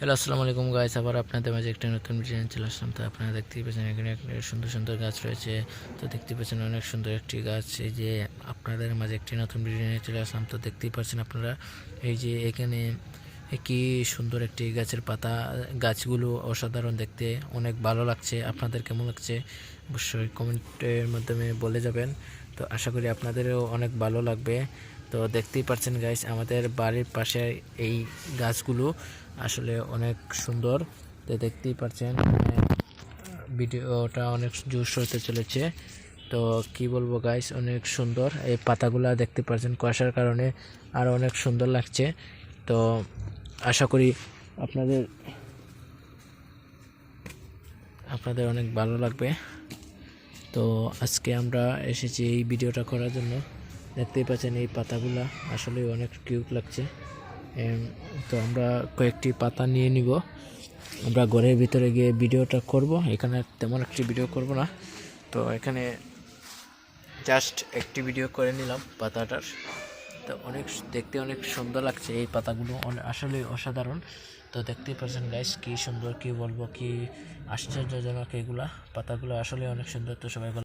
Hello আসসালামু আলাইকুম guys আবার আপনাদের মাঝে একটা নতুন নিয়ে চলে আসলাম। তো আপনারা দেখতেই পাচ্ছেন এখানে একটা সুন্দর সুন্দর গাছ রয়েছে। তো দেখতেই পাচ্ছেন অনেক সুন্দর একটি গাছ। এই যে আপনাদের মাঝে একটি নতুন নিয়ে চলে আসলাম। তো দেখতেই পাচ্ছেন আপনারা, এই যে এখানে কি সুন্দর একটি গাছের পাতা। গাছগুলো অসাধারণ দেখতে, অনেক ভালো লাগছে। আপনাদের কেমন লাগছে অবশ্যই কমেন্টের মাধ্যমে বলে যাবেন। তো আশা করি আপনাদেরও অনেক ভালো লাগবে। তো দেখতেই পাচ্ছেন গাইস আমাদের বাড়ির পাশে এই গাছগুলো আসলে অনেক সুন্দর। তো দেখতেই পাচ্ছেন মানে, ভিডিওটা অনেক জোশ হতে চলেছে। তো কি বলব গাইস অনেক সুন্দর। এই পাতাগুলা দেখতে পাচ্ছেন কুয়াশার কারণে আর অনেক সুন্দর লাগছে। তো আশা করি আপনাদের আপনাদের অনেক ভালো লাগবে। তো আজকে আমরা এসেছি এই ভিডিওটা করার জন্য। দেখতেই পাচ্ছেন এই পাতাগুলা আসলে অনেক কিউট লাগছে। তো আমরা কয়েকটি পাতা নিয়ে নিব। আমরা ঘরের ভিতরে গিয়ে ভিডিওটা করব। এখানে তেমন একটি ভিডিও করব না। তো এখানে জাস্ট একটি ভিডিও করে নিলাম পাতাটার। তো অনেক দেখতে অনেক সুন্দর লাগছে এই পাতাগুলো। আসলে অসাধারণ। তো দেখতেই পাচ্ছেন গাইস কি সুন্দর কি বলব, কি আশ্চর্যজনক এগুলা। পাতাগুলো আসলে অনেক সুন্দর। তো সবাই